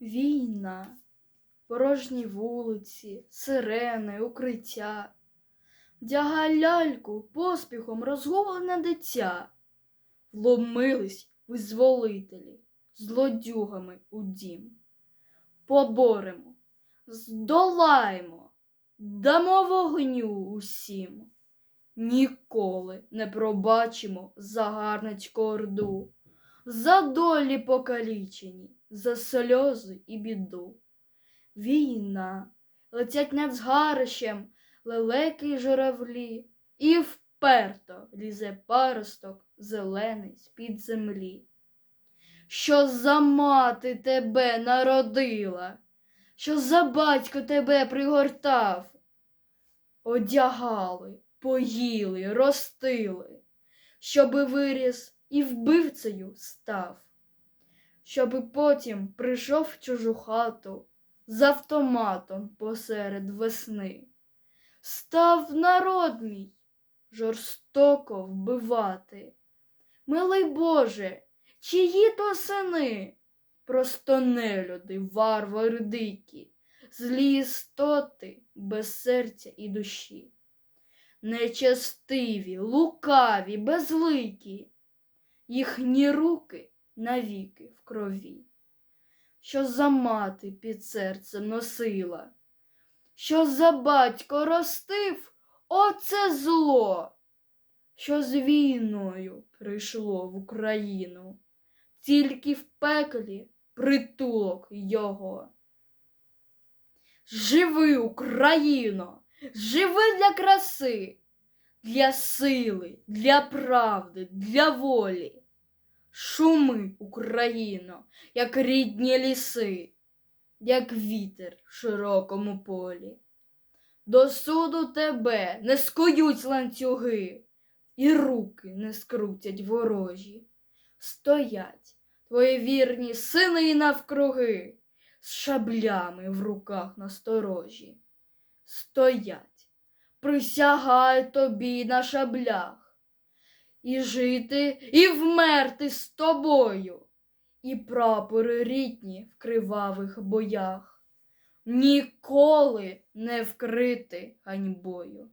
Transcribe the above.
Війна, порожні вулиці, сирени, укриття. Вдягай ляльку поспіхом розгублене дитя. Вломились визволителі злодюгами у дім. Поборемо, здолаємо, дамо вогню усім. Ніколи не пробачимо загарницьку орду, за долі покалічені, за сльози і біду. Війна, летять над згарищем лелеки журавлі, і вперто лізе паросток зелений з-під землі. Що за мати тебе народила, що за батько тебе пригортав, одягали, поїли, ростили, щоби виріс і вбивцею став, щоби потім прийшов в чужу хату з автоматом посеред весни. Став народ мій жорстоко вбивати. Милий Боже, чиї то сини? Просто нелюди, варвари дикі, злі істоти без серця і душі. Нечестиві, лукаві, безликі, їхні руки навіки в крові. Що за мати під серцем носила, що за батько ростив оце зло, що з війною прийшло в Україну, тільки в пеклі притулок його. Живи, Україно, живи для краси, для сили, для правди, для волі. Шуми, Україно, як рідні ліси, як вітер в широкому полі. До суду тебе не скують ланцюги, і руки не скрутять ворожі. Стоять твої вірні сини навкруги, з шаблями в руках насторожі. Стоять, присягають тобі на шаблях, і жити, і вмерти з тобою, і прапори рідні в кривавих боях, ніколи не вкрити ганьбою.